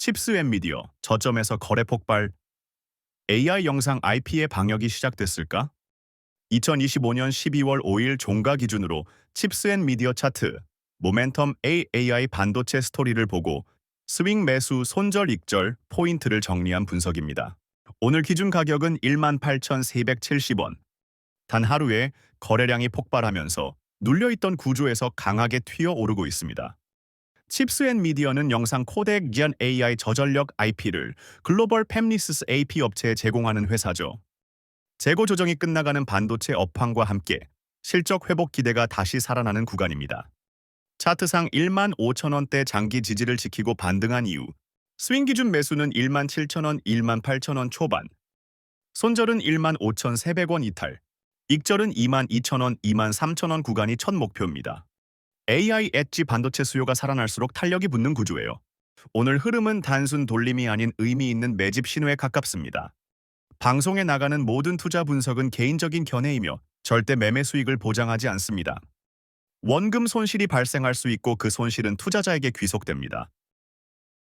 칩스 앤 미디어 저점에서 거래 폭발 AI 영상 IP의 방역이 시작됐을까? 2025년 12월 5일 종가 기준으로 칩스 앤 미디어 차트 모멘텀 AI 반도체 스토리를 보고 스윙 매수 손절 익절 포인트를 정리한 분석입니다. 오늘 기준 가격은 18,370원. 단 하루에 거래량이 폭발하면서 눌려있던 구조에서 강하게 튀어 오르고 있습니다. 칩스 앤 미디어는 영상 코덱 전 AI 저전력 IP를 글로벌 팹리스스 AP 업체에 제공하는 회사죠. 재고 조정이 끝나가는 반도체 업황과 함께 실적 회복 기대가 다시 살아나는 구간입니다. 차트상 1만 5천 원대 장기 지지를 지키고 반등한 이후 스윙 기준 매수는 1만 7천 원, 1만 8천 원 초반, 손절은 1만 5천 300원 이탈, 익절은 2만 2천 원, 2만 3천 원 구간이 첫 목표입니다. AI 엣지 반도체 수요가 살아날수록 탄력이 붙는 구조예요. 오늘 흐름은 단순 돌림이 아닌 의미 있는 매집 신호에 가깝습니다. 방송에 나가는 모든 투자 분석은 개인적인 견해이며 절대 매매 수익을 보장하지 않습니다. 원금 손실이 발생할 수 있고 그 손실은 투자자에게 귀속됩니다.